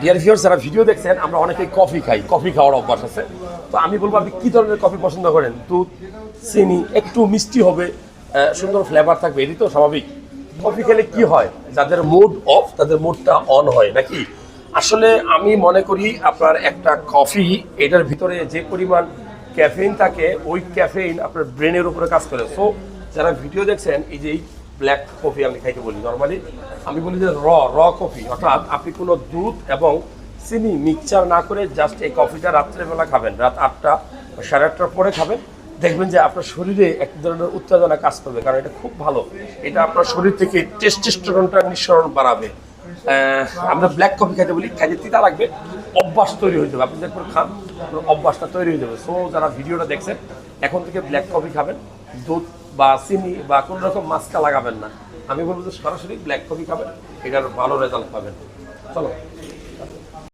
Dear viewers যারা video দেখছেন, আমরা অনেকেই কফি খাই। কফি খাওয়ার অভ্যাস আছে। তো আমি বলব, আপনি কী ধরনের কফি পছন্দ করেন? দুধ, চিনি, একটু মিষ্টি হবে সুন্দর ফ্লেভার থাকবে এটি তো স্বাভাবিক। কফি খেলে কি হয়? যাদের মুড অফ তাদের মুডটা অন হয়, নাকি? আসলে আমি মনে করি, আপনার একটা কফি এটার ভিতরে যে পরিমাণ ক্যাফেইন থাকে, ওই ক্যাফেইন আপনার ব্রেনের উপরে কাজ করে। সো যারা ভিডিও দেখছেন, এই যে ব্ল্যাক কফি আমি খাইতে বলি নর্মালি আমি বলি যে র র কফি অর্থাৎ আপনি কোনো দুধ এবং চিনি মিক্সচার না করে জাস্ট এই কফিটা রাত্রেবেলা খাবেন। রাত আটটা, সাড়ে আটটার পরে খাবেন। দেখবেন যে আপনার শরীরে এক ধরনের উত্তেজনা কাজ করবে, কারণ এটা খুব ভালো। এটা আপনার শরীর থেকে টেস্টেস্টোরনটা নিঃসরণ বাড়াবে। আমরা ব্ল্যাক কফি খাইতে বলি, খাইতে তিতা লাগবে, অভ্যাস তৈরি হয়ে যাবে। আপনি দেখবেন খান অভ্যাসটা তৈরি হয়ে যাবে। সো যারা ভিডিওটা দেখছেন, এখন থেকে ব্ল্যাক কফি খাবেন। দুধ বা চিনি বা কোনো রকম মাস্কা লাগাবেন না। আমি বলব যে সরাসরি ব্ল্যাক কফি খাবেন, এটার ভালো রেজাল্ট পাবেন। চলো।